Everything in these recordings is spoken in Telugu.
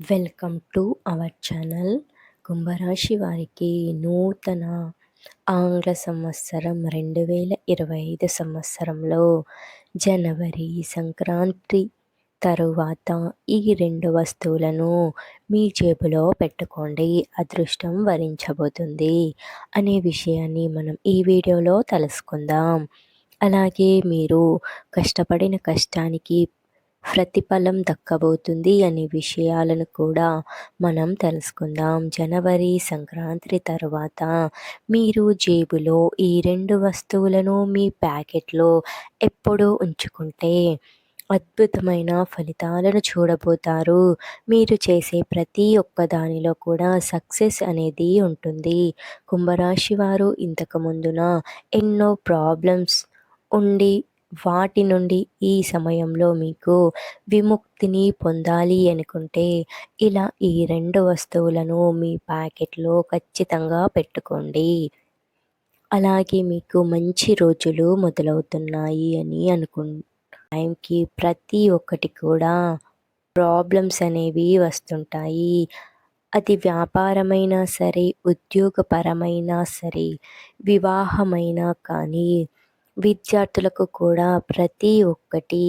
వెల్కమ్ టు అవర్ ఛానల్ కుంభరాశి వారికి నూతన ఆంగ్ల సంవత్సరం రెండు వేల ఇరవై ఐదు సంవత్సరంలో జనవరి సంక్రాంతి తరువాత ఈ రెండు వస్తువులను మీ జేబులో పెట్టుకోండి. అదృష్టం వరించబోతుంది అనే విషయాన్ని మనం ఈ వీడియోలో తెలుసుకుందాం. అలాగే మీరు కష్టపడిన కష్టానికి ప్రతిఫలం దక్కబోతుంది అనే విషయాలను కూడా మనం తెలుసుకుందాం. జనవరి సంక్రాంతి తర్వాత మీరు జేబులో ఈ రెండు వస్తువులను మీ ప్యాకెట్లో ఎప్పుడూ ఉంచుకుంటే అద్భుతమైన ఫలితాలను చూడబోతారు. మీరు చేసే ప్రతి ఒక్క దానిలో కూడా సక్సెస్ అనేది ఉంటుంది. కుంభరాశి వారు ఇంతకు ముందున ఎన్నో ప్రాబ్లమ్స్ ఉండి వాటి నుండి ఈ సమయంలో మీకు విముక్తిని పొందాలి అనుకుంటే ఇలా ఈ రెండు వస్తువులను మీ ప్యాకెట్లో ఖచ్చితంగా పెట్టుకోండి. అలాగే మీకు మంచి రోజులు మొదలవుతున్నాయి అని అనుకు టైంకి ప్రతి ఒక్కటి కూడా ప్రాబ్లమ్స్ అనేవి వస్తుంటాయి. అది వ్యాపారమైనా సరే ఉద్యోగపరమైనా సరే వివాహమైనా కానీ విద్యార్థులకు కూడా ప్రతి ఒక్కటి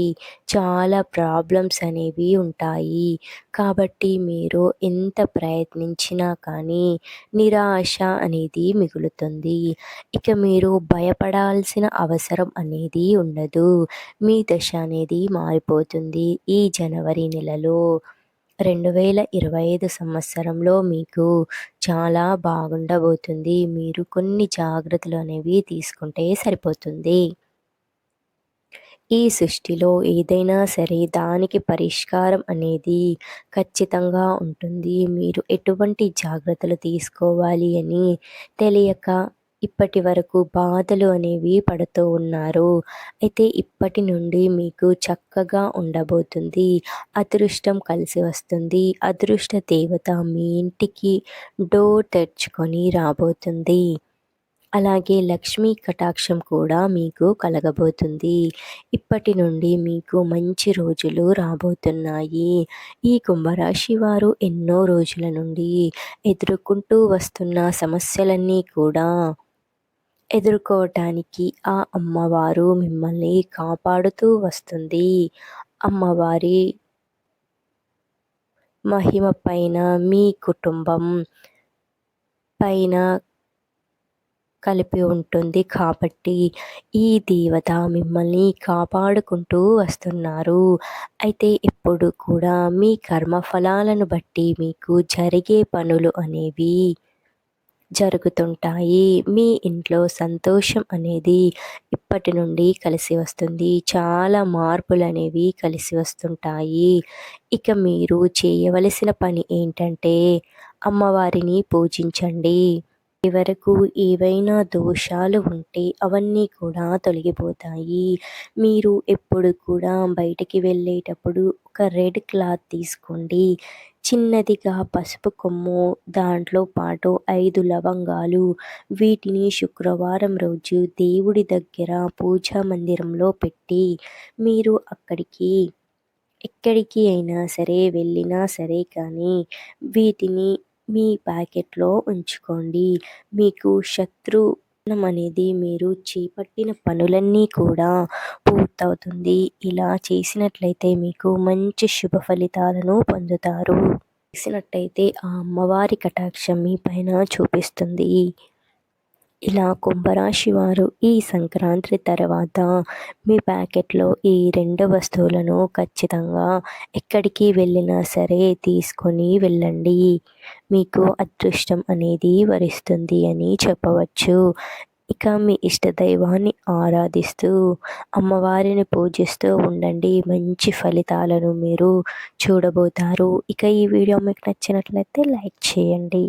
చాలా ప్రాబ్లమ్స్ అనేవి ఉంటాయి. కాబట్టి మీరు ఎంత ప్రయత్నించినా కానీ నిరాశ అనేది మిగులుతుంది. ఇక మీరు భయపడాల్సిన అవసరం అనేది ఉండదు. మీ దశ అనేది మారిపోతుంది ఈ జనవరి నెలలో. రెండు వేల ఇరవై ఐదు సంవత్సరంలో మీకు చాలా బాగుండబోతుంది. మీరు కొన్ని జాగ్రత్తలు అనేవి తీసుకుంటే సరిపోతుంది. ఈ సృష్టిలో ఏదైనా సరే దానికి పరిష్కారం అనేది ఖచ్చితంగా ఉంటుంది. మీరు ఎటువంటి జాగ్రత్తలు తీసుకోవాలి అని తెలియక ఇప్పటి వరకు బాధలు అనేవి పడుతూ ఉన్నారు. అయితే ఇప్పటి నుండి మీకు చక్కగా ఉండబోతుంది. అదృష్టం కలిసి వస్తుంది. అదృష్ట దేవత మీ ఇంటికి డోర్ తెరుచుకొని రాబోతుంది. అలాగే లక్ష్మీ కటాక్షం కూడా మీకు కలగబోతుంది. ఇప్పటి నుండి మీకు మంచి రోజులు రాబోతున్నాయి. ఈ కుంభరాశి వారు ఎన్నో రోజుల నుండి ఎదుర్కొంటూ వస్తున్న సమస్యలన్నీ కూడా ఎదుర్కోవటానికి ఆ అమ్మవారు మిమ్మల్ని కాపాడుతూ వస్తుంది. అమ్మవారి మహిమ పైన మీ కుటుంబం పైన కలిపి ఉంటుంది కాబట్టి ఈ దేవత మిమ్మల్ని కాపాడుకుంటూ వస్తున్నారు. అయితే ఇప్పుడు కూడా మీ కర్మఫలాలను బట్టి మీకు జరిగే పనులు అనేవి జరుగుతుంటాయి. మీ ఇంట్లో సంతోషం అనేది ఇప్పటి నుండి కలిసి వస్తుంది. చాలా మార్పులు అనేవి కలిసి వస్తుంటాయి. ఇక మీరు చేయవలసిన పని ఏంటంటే అమ్మవారిని పూజించండి. వరకు ఏవైనా దోషాలు ఉంటే అవన్నీ కూడా తొలగిపోతాయి. మీరు ఎప్పుడు కూడా బయటికి వెళ్ళేటప్పుడు ఒక రెడ్ క్లాత్ తీసుకోండి. చిన్నదిగా పసుపు కొమ్ము దాంట్లో పాటు ఐదు లవంగాలు. వీటిని శుక్రవారం రోజు దేవుడి దగ్గర పూజా మందిరంలో పెట్టి మీరు అక్కడికి ఎక్కడికి అయినా సరే వెళ్ళినా సరే కానీ వీటిని మీ ప్యాకెట్లో ఉంచుకోండి. మీకు శత్రు అనేది మీరు చేపట్టిన పనులన్నీ కూడా పూర్తవుతుంది. ఇలా చేసినట్లయితే మీకు మంచి శుభ ఫలితాలను పొందుతారు. చేసినట్టయితే ఆ అమ్మవారి కటాక్షం మీ పైన చూపిస్తుంది. ఇలా కుంభరాశి వారు ఈ సంక్రాంతి తర్వాత మీ ప్యాకెట్లో ఈ రెండు వస్తువులను ఖచ్చితంగా ఎక్కడికి వెళ్ళినా సరే తీసుకొని వెళ్ళండి. మీకు అదృష్టం అనేది వరిస్తుంది అని చెప్పవచ్చు. ఇక మీ ఇష్ట దైవాన్ని ఆరాధిస్తూ అమ్మవారిని పూజిస్తూ ఉండండి. మంచి ఫలితాలను మీరు చూడబోతారు. ఇక ఈ వీడియో మీకు నచ్చినట్లయితే లైక్ చేయండి.